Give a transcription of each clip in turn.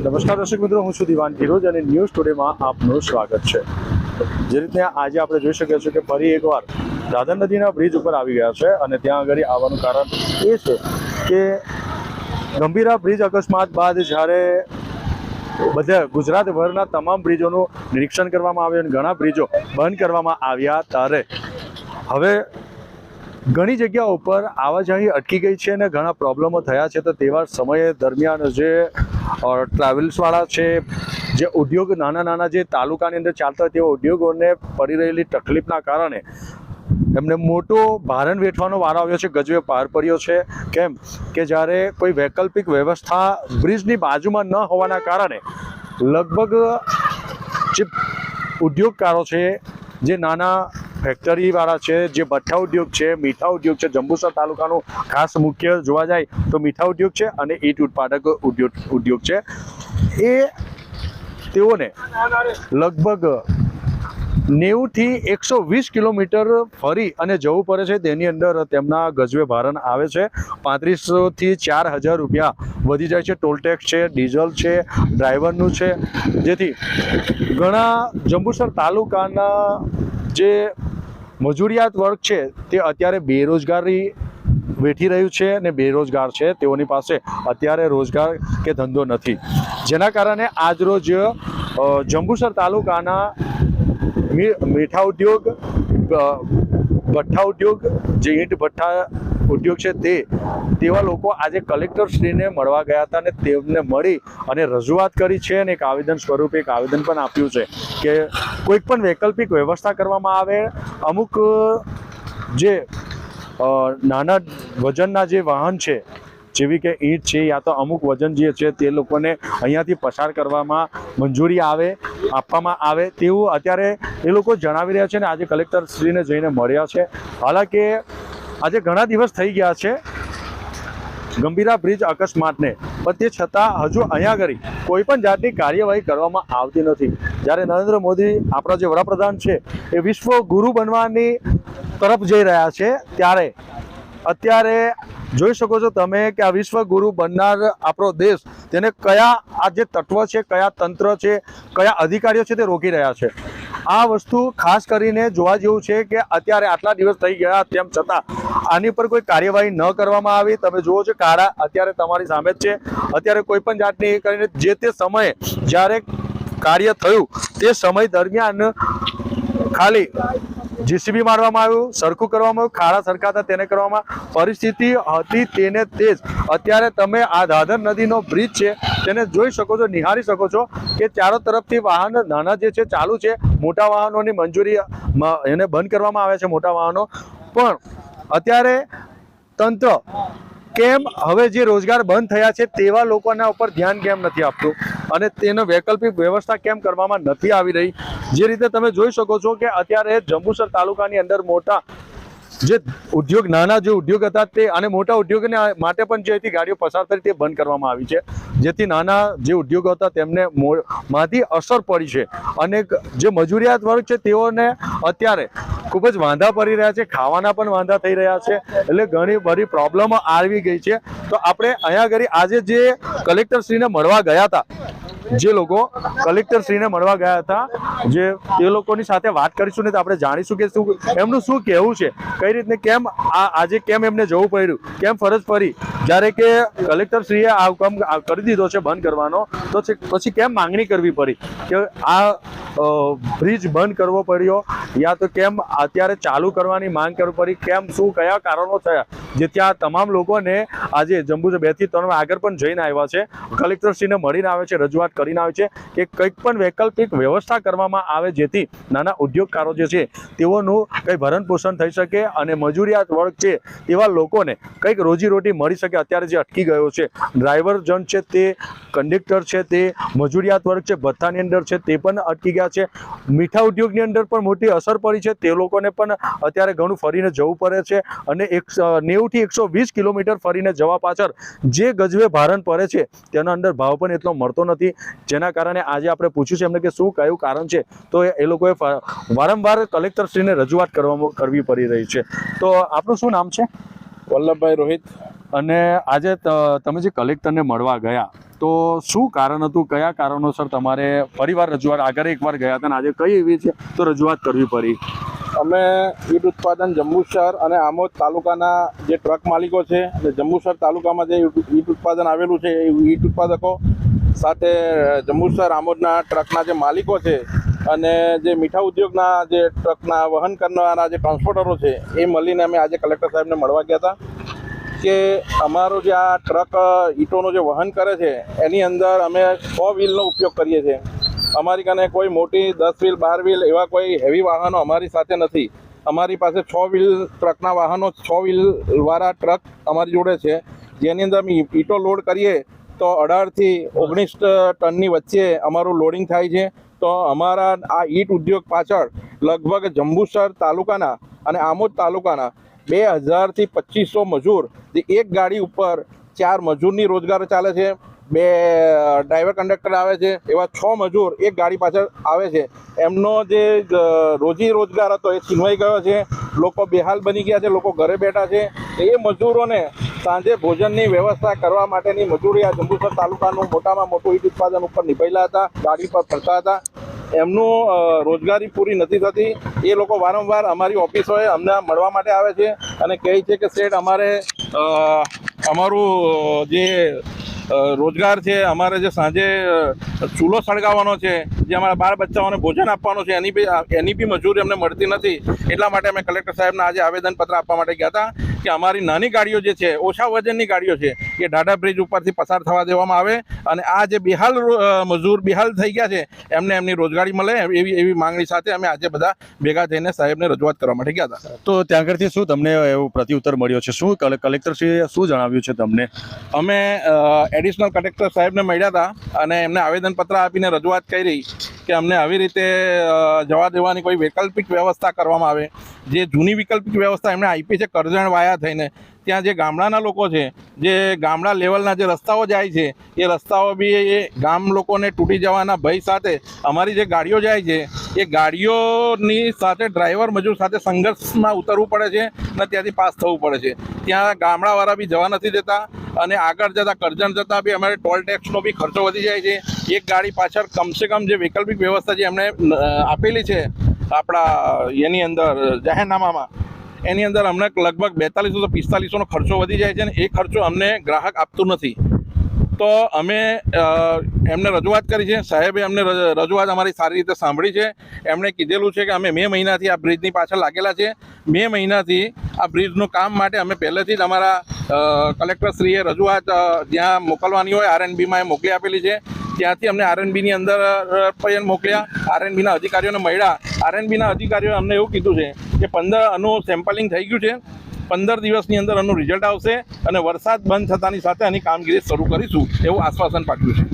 નમસ્કાર દર્શક મિત્રો, હું છું દિવાન ધીરોજ અને ન્યૂઝ ટુડેમાં આપનું સ્વાગત છે. જે રીતે આજે આપણે જોઈ શકીએ છીએ કે ફરી એકવાર દાદર નદીના બ્રિજ ઉપર આવી ગયા છે અને ત્યાં આગળ આવવાનું કારણ એ છે કે ગંભીરા બ્રિજ અકસ્માત બાદ જ્યારે બધા ગુજરાતભરના તમામ બ્રિજોનું નિરીક્ષણ કરવામાં આવ્યું અને ઘણા બ્રિજો બંધ કરવામાં આવ્યા ત્યારે. હવે ઘણી જગ્યાઓ ઉપર આવાજાહી અટકી ગઈ છે અને ઘણા પ્રોબ્લેમો થયા છે. તો તેવા સમયે દરમિયાન જે ટ્રાવેલ્સવાળા છે, જે ઉદ્યોગ નાના નાના જે તાલુકાની અંદર ચાલતા હોય તેવા ઉદ્યોગોને પડી રહેલી તકલીફના કારણે એમને મોટો ભારણ વેઠવાનો વારો આવ્યો છે. ગજવે પાર પડ્યો છે. કેમ કે જ્યારે કોઈ વૈકલ્પિક વ્યવસ્થા બ્રિજની બાજુમાં ન હોવાના કારણે લગભગ જે ઉદ્યોગકારો છે, જે નાના ફેક્ટરીવાળા છે, જે ભઠ્ઠા ઉદ્યોગ છે, મીઠા ઉદ્યોગ છે, જંબુસર તાલુકાનું ખાસ મુખ્ય જોવા જાય તો મીઠા ઉદ્યોગ છે અને ઈટ ઉત્પાદક ઉદ્યોગ ઉદ્યોગ છે. એ તેઓને લગભગ નેવુંથી એકસો વીસ કિલોમીટર ફરી અને જવું પડે છે. તેની અંદર તેમના ગજવે ભારણ આવે છે. પાંત્રીસોથી ચાર હજાર રૂપિયા વધી જાય છે. ટોલટેક્સ છે, ડીઝલ છે, ડ્રાઈવરનું છે. જેથી ઘણા જંબુસર તાલુકાના જે મજૂરિયાત વર્ગ છે, તે અત્યારે બેરોજગારી વેઠી રહ્યું છે અને બેરોજગાર છે. તેઓની પાસે અત્યારે રોજગાર કે ધંધો નથી. જેના કારણે આજરોજ જંબુસર તાલુકાના મીઠા ઉદ્યોગ ભઠ્ઠા ઉદ્યોગ, જે ઈંટ ભઠ્ઠા ઉદ્યોગ છે તે, તેવા લોકો આજે કલેક્ટરશ્રીને મળવા ગયા હતા અને તેમને મળી અને રજૂઆત કરી છે અને એક આવેદન સ્વરૂપે એક આવેદન પણ આપ્યું છે કે કોઈક પણ વૈકલ્પિક વ્યવસ્થા કરવામાં આવે. અમુક, જે નાના વજનના જે વાહન છે જેવી કે ઈંટ છે યા તો અમુક વજન જે છે તે લોકોને અહીંયાથી પસાર કરવામાં મંજૂરી આવે, આપવામાં આવે તેવું અત્યારે એ લોકો જણાવી રહ્યા છે ને આજે કલેક્ટરશ્રીને જઈને મળ્યા છે. હાલાકે આજે ઘણા દિવસ થઈ ગયા છે ગંભીરા બ્રિજ અકસ્માતને, પણ તે છતાં હજુ અહીંયા આગળ કોઈ પણ જાતની કાર્યવાહી કરવામાં આવતી નથી. જ્યારે નરેન્દ્ર મોદી આપણા જે વડાપ્રધાન છે એ વિશ્વ ગુરુ બનવાની તરફ જઈ રહ્યા છે, ત્યારે અત્યારે જોઈ શકો છો તમે કે આ વિશ્વ ગુરુ બનનાર આપણો દેશ તેને કયા આ જે તત્વ છે, કયા તંત્ર છે, કયા અધિકારીઓ છે તે રોકી રહ્યા છે. આ વસ્તુ ખાસ કરીને જોવા જેવું છે કે અત્યારે આટલા દિવસ થઈ ગયા તેમ છતાં આની પર કોઈ કાર્યવાહી ન કરવામાં આવી. તમે જુઓ છો કાળા અત્યારે તમારી સામે જ છે. અત્યારે કોઈ પણ જાતની કરીને જે તે સમયે જ્યારે કાર્ય થયું તે સમય દરમિયાન ખાલી જીસીબી મારવામાં આવ્યું, સરખું કરવામાં આવ્યું, ખાડા સરખાતા તેને કરવામાં. પરિસ્થિતિ હતી તેને તે જ. અત્યારે તમે આ દાદર નદીનો બ્રિજ છે, તેને જોઈ શકો છો, નિહાળી શકો છો કે ચારો તરફથી વાહન નાના જે છે, ચાલુ છે, મોટા વાહનોની મંજૂરી એને બંધ કરવામાં આવે છે મોટા વાહનો. પણ અત્યારે તંત્ર કેમ હવે જે રોજગાર બંધ થયા છે તેવા લોકોના ઉપર ધ્યાન કેમ નથી આપતું? અને તેનો વૈકલ્પિક વ્યવસ્થા કેમ કરવામાં નથી આવી રહી? જે રીતે તમે જોઈ શકો છો કે અત્યારે જંબુસર તાલુકાની અંદર મોટા જે ઉદ્યોગ, નાના જે ઉદ્યોગ હતા તે અને મોટા ઉદ્યોગને માટે પણ જે હતી ગાડીઓ પસાર થઈ તે બંધ કરવામાં આવી છે. જેથી નાના જે ઉદ્યોગો હતા તેમને માંથી અસર પડી છે. અને જે મજૂરિયાત વર્ગ છે તેઓને અત્યારે ખૂબ જ વાંધા પડી રહ્યા છે, ખાવાના પણ વાંધા થઈ રહ્યા છે, એટલે ઘણી બધી પ્રોબ્લેમો આવી ગઈ છે. તો આપણે અહીંયા આગળ આજે જે કલેક્ટરશ્રીને મળવા ગયા હતા જે લોકો કલેક્ટરશ્રીને મળવા ગયા હતા, જે તે લોકોની સાથે વાત કરીશું ને તો આપણે જાણીશું કે શું, એમનું શું કહેવું છે, કઈ રીતને કેમ આ, આજે કેમ એમને જવું પડ્યું, કેમ ફરજ પડી, જ્યારે કે કલેક્ટરશ્રીએ આ હુકમ કરી દીધો છે બંધ કરવાનો, તો પછી કેમ માંગણી કરવી પડી, કે આ બ્રિજ બંધ કરવો પડ્યો, યા તો કેમ અત્યારે ચાલુ કરવાની માંગ કરવી પડી, કેમ શું, કયા કારણો થયા જે ત્યાં તમામ લોકોને આજે જંબુ બેથી ત્રણ આગળ પણ જઈને આવ્યા છે. કલેક્ટરશ્રીને મળીને આવે છે, રજૂઆત કરીને આવે છે કે કંઈક પણ વૈકલ્પિક વ્યવસ્થા કરવામાં આવે જેથી નાના ઉદ્યોગકારો જે છે તેઓનું કંઈ ભરણ પોષણ થઈ શકે અને મજૂરિયાત વર્ગ છે તેવા લોકોને કંઈક રોજીરોટી મળી શકે. અત્યારે જે અટકી ગયો છે, ડ્રાઈવર જન છે તે, કંડક્ટર છે તે, મજૂરિયાત વર્ગ છે ભથ્થાની અંદર છે તે પણ અટકી ગયા છે. મીઠા ઉદ્યોગની અંદર પણ મોટી અસર પડી છે. તે લોકોને પણ અત્યારે ઘણું ફરીને જવું પડે છે અને એક નેવુંથી એકસો વીસ કિલોમીટર ફરીને જવા પાછળ જે ગજવે ભારણ પડે છે તેના અંદર ભાવ પણ એટલો મળતો નથી. જેના કારણે આજે આપણે પૂછ્યું છે એમને કે શું કયું કારણ છે? તો એ લોકોએ વારંવાર કલેક્ટરશ્રીને રજૂઆત કરવામાં કરવી પડી રહી છે. તો આપનું શું નામ છે? વલ્લભભાઈ રોહિત. અને આજે તમે જે કલેક્ટરને મળવા ગયા તો શું કારણ હતું? કયા કારણોસર તમારે ફરીવાર રજૂઆત આગળ એકવાર ગયા હતા અને આજે કઈ એવી છે? તો રજૂઆત કરવી પડી. અમે ઈટ ઉત્પાદન જંબુસર અને આમોદ તાલુકાના જે ટ્રક માલિકો છે અને જંબુસર તાલુકામાં જે ઈટ ઉત્પાદન આવેલું છે, એ ઈટ ઉત્પાદકો સાથે જંબુસર આમોદના ટ્રકના જે માલિકો છે અને જે મીઠા ઉદ્યોગના જે ટ્રકના વહન કરનારા જે ટ્રાન્સપોર્ટરો છે, એ મળીને અમે આજે કલેક્ટર સાહેબને મળવા ગયા હતા કે અમારો જે આ ટ્રક ઈંટોનું જે વહન કરે છે, એની અંદર અમે છ વ્હીલનો ઉપયોગ કરીએ છીએ. અમારી કને કોઈ મોટી દસ વ્હીલ, બાર વ્હીલ એવા કોઈ હેવી વાહનો અમારી સાથે નથી. અમારી પાસે છ વ્હીલ ટ્રકના વાહનો, છ વ્હીલવાળા ટ્રક અમારી જોડે છે. જેની અંદર અમે ઈંટો લોડ કરીએ તો અઢારથી ઓગણીસ ટનની વચ્ચે અમારું લોડિંગ થાય છે. તો અમારા આ ઈંટ ઉદ્યોગ પાછળ લગભગ જંબુસર તાલુકાના અને આમોદ તાલુકાના બે હજારથી પચીસો મજૂર જે એક ગાડી ઉપર ચાર મજૂરની રોજગાર ચાલે છે. બે ડ્રાઈવર કંડક્ટર આવે છે, એવા છ મજૂર એક ગાડી પાછળ આવે છે. એમનો જે રોજી રોજગાર હતો, એ છીનવાઈ ગયો છે. લોકો બેહાલ બની ગયા છે, લોકો ઘરે બેઠા છે. એ મજૂરોને સાંજે ભોજનની વ્યવસ્થા કરવા માટેની મજૂરી આ જંબુસર તાલુકાનું મોટામાં મોટું ઈટ ઉત્પાદન ઉપર નિભાયેલા હતા, ગાડી પર ફરતા હતા. એમનું રોજગારી પૂરી નથી થતી. એ લોકો વારંવાર અમારી ઓફિસોએ અમને મળવા માટે આવે છે અને કહે છે કે, શેઠ, અમારે અમારું જે રોજગાર છે. અમારે જે સાંજે ચૂલો સળગાવવાનો છે જે અમારા બાળ બચ્ચાઓને ભોજન આપવાનું છે એની બી એની બી મજૂરી અમને મળતી નથી. એટલા માટે અમે કલેક્ટર સાહેબને આજે આવેદનપત્ર આપવા માટે ગયા હતા કે અમારી નાની ગાડીઓ જે છે ઓછા વજનની ગાડીઓ છે એ ઢાઢા બ્રિજ ઉપરથી પસાર થવા દેવામાં આવે અને આ જે બિહાલ મજૂર બિહાલ થઈ ગયા છે એમને એમની રોજગારી મળે એવી એવી માંગણી સાથે અમે આજે બધા ભેગા થઈને સાહેબને રજૂઆત કરવા માટે ગયા હતા. તો ત્યાં આગળથી શું તમને એવો પ્રત્યુત્તર મળ્યો છે? શું કલેક્ટરશ્રીએ શું જણાવ્યું છે તમને? અમે એડિશનલ કલેક્ટર સાહેબને મળ્યા હતા અને એમને આવેદનપત્ર આપીને રજૂઆત કરી કે અમને આવી રીતે જવા દેવાની કોઈ વૈકલ્પિક વ્યવસ્થા કરવામાં આવે. જે જૂની વૈકલ્પિક વ્યવસ્થા એમણે આપી છે, કરજણ વાયા થઈને. ત્યાં જે ગામડાના લોકો છે, જે ગામડા લેવલના જે રસ્તાઓ જાય છે, એ રસ્તાઓ બી એ ગામ લોકોને તૂટી જવાના ભય સાથે અમારી જે ગાડીઓ જાય છે, એ ગાડીઓની સાથે ડ્રાઈવર મજૂર સાથે સંઘર્ષમાં ઉતરવું પડે છે અને ત્યાંથી પાસ થવું પડે છે. ત્યાં ગામડાવાળા બી જવા નથી દેતા અને આગળ જતાં કરજણ જતાં બી અમારે ટોલ ટેક્સનો બી ખર્ચો વધી જાય છે. એક ગાડી પાછળ કમસે કમ જે વૈકલ્પિક વ્યવસ્થા જે એમણે આપેલી છે આપણા એની અંદર, જાહેરનામામાં, એની અંદર અમને લગભગ બેતાલીસો તો પિસ્તાલીસોનો ખર્ચો વધી જાય છે અને એ ખર્ચો અમને ગ્રાહક આપતું નથી. તો અમે એમને રજૂઆત કરી છે. સાહેબે અમને રજૂઆત અમારી સારી રીતે સાંભળી છે. એમણે કીધેલું છે કે અમે મે મહિનાથી આ બ્રિજની પાછળ લાગેલા છે. મે મહિનાથી આ બ્રિજનું કામ માટે અમે પહેલેથી જ અમારા કલેક્ટરશ્રીએ રજૂઆત જ્યાં મોકલવાની હોય આરએનબીમાં એ મોકલી આપેલી છે. ત્યાંથી અમને આરએનબીની અંદર પણ મોકલ્યા. આરએનબીના અધિકારીઓને મળ્યા. આરએનબીના અધિકારીઓએ અમને એવું કીધું છે કે પંદર, આનું સેમ્પલિંગ થઈ ગયું છે. પંદર દિવસની અંદર આનું રિઝલ્ટ આવશે અને વરસાદ બંધ થતાની સાથે આની કામગીરી શરૂ કરીશું એવું આશ્વાસન પાઠવ્યું છે.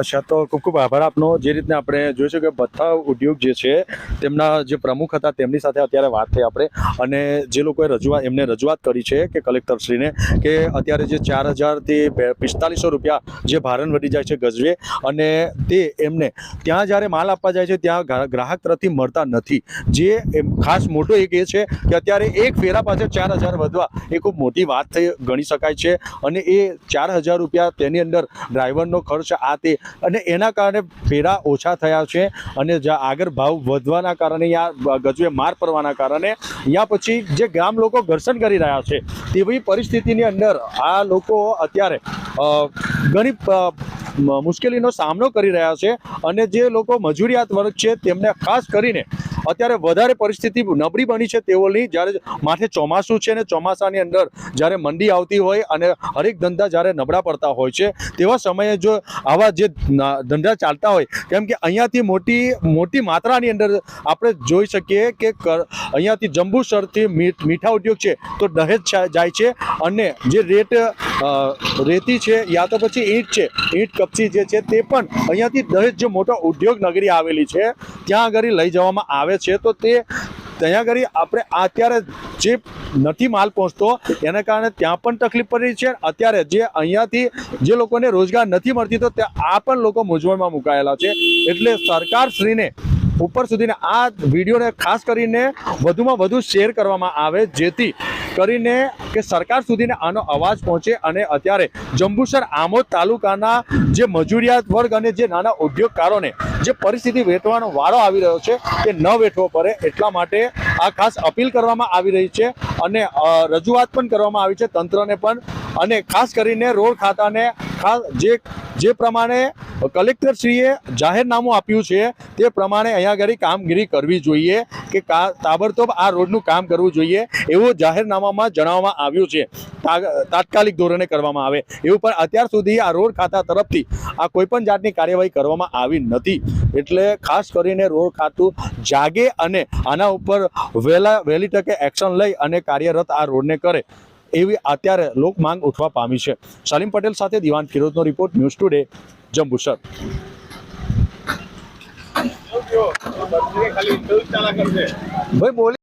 અચ્છા, તો ખૂબ ખૂબ આભાર આપનો. જે રીતના આપણે જોઈશું કે બધા ઉદ્યોગ જે છે, તેમના જે પ્રમુખ હતા, તેમની સાથે અત્યારે વાત થઈ આપણે. અને જે લોકોએ રજૂઆત, એમને રજૂઆત કરી છે કે કલેક્ટરશ્રીને કે અત્યારે જે ચાર હજારથી પિસ્તાલીસો રૂપિયા જે ભારણ વધી જાય છે ગજવે, અને તે એમને ત્યાં જ્યારે માલ આપવા જાય છે, ત્યાં ગ્રાહક તરફથી મળતા નથી. જે ખાસ મોટો એક એ છે કે અત્યારે એક ફેરા પાછળ ચાર હજાર વધવા, એ ખૂબ મોટી વાત થઈ ગણી શકાય છે. અને એ ચાર હજાર રૂપિયા તેની અંદર ડ્રાઈવરનો ખર્ચ આ તે અને એના કારણે ફેરા ઓછા થયા છે અને જ્યાં આગળ ભાવ વધવાના કારણે યા ગજવે માર પડવાના કારણે યા પછી જે ગામ લોકો ઘર્ષણ કરી રહ્યા છે તેવી પરિસ્થિતિની અંદર આ લોકો અત્યારે ઘણી મુશ્કેલીનો સામનો કરી રહ્યા છે અને જે લોકો મજૂરિયાત વર્ગ છે તેમને ખાસ કરીને અત્યારે વધારે પરિસ્થિતિ નબળી બની છે તેઓની. જ્યારે માથે ચોમાસું છે ને ચોમાસાની અંદર જ્યારે મંડી આવતી હોય અને હરેક ધંધા જ્યારે નબળા પડતા હોય છે, તેવા સમયે જો આવા જે ધંધા ચાલતા હોય, કેમ કે અહીંયાથી મોટી મોટી માત્રાની અંદર આપણે જોઈ શકીએ કે અહીંયાથી જંબુસરથી મીઠ ઉદ્યોગ છે તો દહેજ જાય છે અને જે રેત રેતી છે યા તો પછી ઈંટ છે. ઈંટ, કપચી જે છે તે પણ અહીંયાથી દહેજ જે મોટો ઉદ્યોગ નગરી આવેલી છે, ત્યાં આગળ લઈ જવામાં આવે છે, તો તે ત્યાં આગળ આપણે અત્યારે જે નથી માલ પહોંચતો, એના કારણે ત્યાં પણ તકલીફ પડી છે. અત્યારે જે અહીંયાથી જે લોકોને રોજગાર નથી મળતી, તો આ પણ લોકો મૂંઝવણમાં મુકાયેલા છે. એટલે સરકારશ્રીને ઉપર સુધીને આ વિડીયોને ખાસ કરીને વધુમાં વધુ શેર કરવામાં આવે, જેથી કરીને કે સરકાર સુધીને આનો અવાજ પહોંચે અને અત્યારે જંબુસર આમોદ તાલુકાના જે મજૂરિયાત વર્ગ અને જે નાના ઉદ્યોગકારોને જે પરિસ્થિતિ વેઠવાનો વારો આવી રહ્યો છે તે ન વેઠવો પડે એટલા માટે આ ખાસ અપીલ કરવામાં આવી રહી છે અને રજૂઆત પણ કરવામાં આવી છે તંત્રને પણ અને ખાસ કરીને રોડ ખાતાને ખાસ જે જે પ્રમાણે કલેક્ટરશ્રીએ જાહેરનામું આપ્યું છે તે પ્રમાણે અહીંયા આગળ કામગીરી કરવી જોઈએ કે તાબડતોબ આ રોડનું કામ કરવું જોઈએ એવું જાહેરનામામાં જણાવવામાં આવ્યું છે. તાત્કાલિક ધોરણે કરવામાં આવે. એવું પણ અત્યાર સુધી આ રોડ ખાતા તરફથી આ કોઈપણ જાતની કાર્યવાહી કરવામાં આવી નથી. એટલે ખાસ કરીને રોડ ખાતું જાગે અને આના ઉપર વહેલા, વહેલી તકે એક્શન લઈ અને કાર્યરત આ રોડને કરે એવી અત્યારે લોક માંગ ઉઠવા પામી છે. સલીમ પટેલ સાથે દિવાન ફિરોઝનો રિપોર્ટ ન્યૂઝ ટુડે. જંબુસર. ભાઈ બોલી.